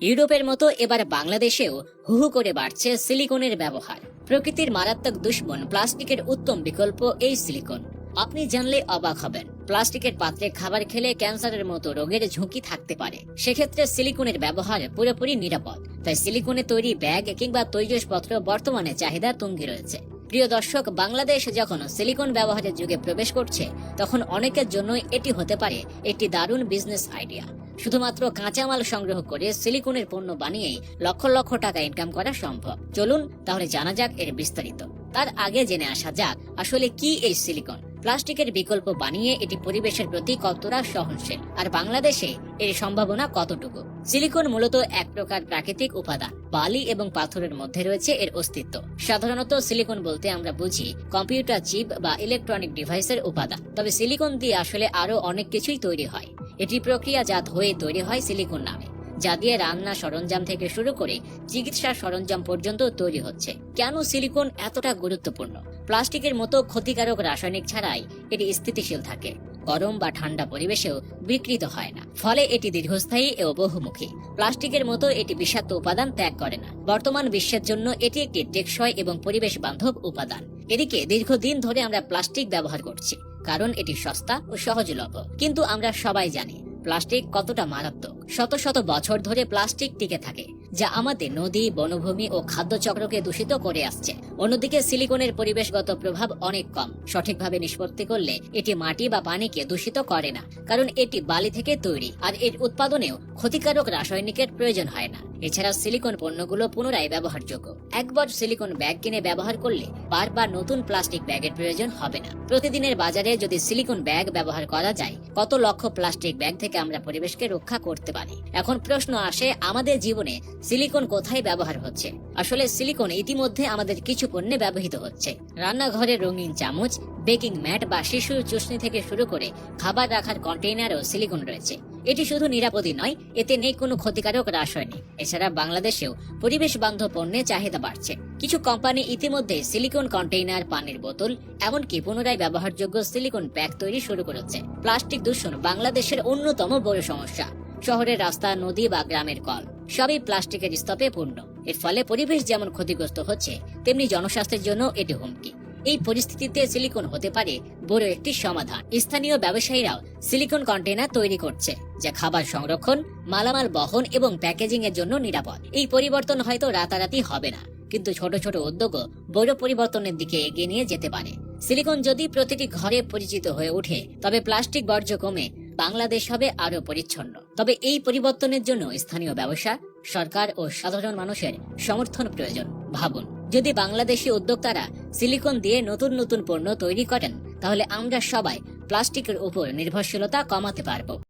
ইউরোপের মতো এবার বাংলাদেশেও হু হু করে বাড়ছে সিলিকনের ব্যবহার। প্রকৃতির মারাত্মক দুশ্মন প্লাস্টিকের উত্তম বিকল্প এই সিলিকন। আপনি জানলে অবাক হবেন, প্লাস্টিকের পাত্রে খাবার খেলে ক্যান্সারের মতো রোগের ঝুঁকি থাকতে পারে। সেক্ষেত্রে সিলিকনের ব্যবহার পুরোপুরি নিরাপদ। তাই সিলিকনে তৈরি ব্যাগ কিংবা তৈজসপত্র বর্তমানে চাহিদা তুঙ্গি রয়েছে। প্রিয় দর্শক, বাংলাদেশ যখন সিলিকন ব্যবহারের যুগে প্রবেশ করছে, তখন অনেকের জন্যই এটি হতে পারে একটি দারুণ বিজনেস আইডিয়া শুধুমাত্র কাঁচামাল সংগ্রহ করে সিলিকনের পণ্য বানিয়েই লক্ষ লক্ষ টাকা ইনকাম করা সম্ভব। চলুন তাহলে জানা যাক এর বিস্তারিত। তার আগে জেনে আসা যাক আসলে কি এই সিলিকন। প্লাস্টিকের বিকল্প বানিয়ে এটি পরিবেশের প্রতি কতটা সহনশীল আর বাংলাদেশে এর সম্ভাবনা কতটুকু? সিলিকন মূলত এক প্রকার প্রাকৃতিক উপাদান। বালি এবং পাথরের মধ্যে রয়েছে এর অস্তিত্ব। সাধারণত সিলিকন বলতে আমরা বুঝি কম্পিউটার চিপ বা ইলেকট্রনিক ডিভাইসের উপাদান। তবে সিলিকন দিয়ে আসলে আরও অনেক কিছুই তৈরি হয়। এটি প্রক্রিয়াজাত হয়ে তৈরি হয় সিলিকন নামে, যা দিয়ে রান্না সরঞ্জাম থেকে শুরু করে চিকিৎসা সরঞ্জাম পর্যন্ত তৈরি হচ্ছে। কেন সিলিকন এতটা গুরুত্বপূর্ণ? প্লাস্টিকের মতো ক্ষতিকারক রাসায়নিক ছাড়াই এটি স্থিতিশীল থাকে। গরম বা ঠান্ডা পরিবেশেও বিকৃত হয় না। ফলে এটি দীর্ঘস্থায়ী ও বহুমুখী। প্লাস্টিকের মতো এটি বিষাক্ত উপাদান ত্যাগ করে না। বর্তমান বিশ্বের জন্য এটি একটি টেকসই এবং পরিবেশ বান্ধব উপাদান। এদিকে দীর্ঘদিন ধরে আমরা প্লাস্টিক ব্যবহার করছি। কারণ এটি সস্তা ও সহজলভ্য। কিন্তু আমরা সবাই জানি, প্লাস্টিক কতটা মারাত্মক। শত শত বছর ধরে প্লাস্টিক টিকে থাকে, যা আমাদের নদী, বনভূমি ও খাদ্য চক্রকে দূষিত করে আসছে। অন্যদিকে সিলিকনের পরিবেশগত প্রভাব অনেক কম। সঠিকভাবে নিষ্পত্তি করলে এটি মাটি বা পানিকে দূষিত করে না, কারণ এটি বালি থেকে তৈরি, আর এর উৎপাদনেও ক্ষতিকারক রাসায়নিকের প্রয়োজন হয় না। এছাড়া সিলিকন পণ্যগুলো পুনরায় ব্যবহারযোগ্য। একবার সিলিকন ব্যাগ কিনে ব্যবহার করলে বারবার নতুন প্লাস্টিক ব্যাগের প্রয়োজন হবে না। প্রতিদিনের বাজারে যদি সিলিকন ব্যাগ ব্যবহার করা যায়, কত লক্ষ প্লাস্টিক ব্যাগ থেকে আমরা পরিবেশকে রক্ষা করতে পারি? এখন প্রশ্ন আসে, আমাদের জীবনে সিলিকন কোথায় ব্যবহার হচ্ছে? আসলে সিলিকন ইতিমধ্যে আমাদের কিছু পণ্যে ব্যবহৃত হচ্ছে। রান্নাঘরের রঙিন চামচ, বেকিং ম্যাট বা শিশুর চুষনি থেকে শুরু করে খাবার রাখার কন্টেইনারও সিলিকন রয়েছে। এটি শুধু নিরাপদই নয়, এতে নেই কোনো ক্ষতিকারক রাসায়নিক। এছাড়া বাংলাদেশেও পরিবেশ বান্ধব পণ্যের চাহিদা বাড়ছে। কিছু কোম্পানি ইতিমধ্যে সিলিকন কন্টেইনার পানির বোতল, এমনকি পুনরায় ব্যবহারযোগ্য সিলিকন ব্যাগ তৈরি শুরু করেছে। প্লাস্টিক দূষণ বাংলাদেশের অন্যতম বড় সমস্যা। শহরের রাস্তা, নদী বা গ্রামের কল, সবই প্লাস্টিকের স্তূপে পূর্ণ। এর ফলে পরিবেশ যেমন ক্ষতিগ্রস্ত হচ্ছে, তেমনি জনস্বাস্থ্যের জন্য এটি হুমকি। এই পরিস্থিতিতে সিলিকন হতে পারে বড় একটি সমাধান। স্থানীয় ব্যবসায়ীরাও সিলিকন কন্টেনার তৈরি করছে, যা খাবার সংরক্ষণ, মালামাল বহন এবং প্যাকেজিং এর জন্য নিরাপদ। এই পরিবর্তন হয়তো রাতারাতি হবে না, কিন্তু ছোট ছোট উদ্যোগও বড় পরিবর্তনের দিকে এগিয়ে নিয়ে যেতে পারে। সিলিকন যদি প্রতিটি ঘরে পরিচিত হয়ে ওঠে, তবে প্লাস্টিক বর্জ্য কমে বাংলাদেশ হবে আরও পরিচ্ছন্ন। তবে এই পরিবর্তনের জন্য স্থানীয় ব্যবসা, সরকার ও সাধারণ মানুষের সমর্থন প্রয়োজন, ভাবুন। যদি বাংলাদেশি উদ্যোক্তারা সিলিকন দিয়ে নতুন নতুন পণ্য তৈরি করেন, তাহলে আমরা সবাই প্লাস্টিকের উপর নির্ভরশীলতা কমাতে পারব।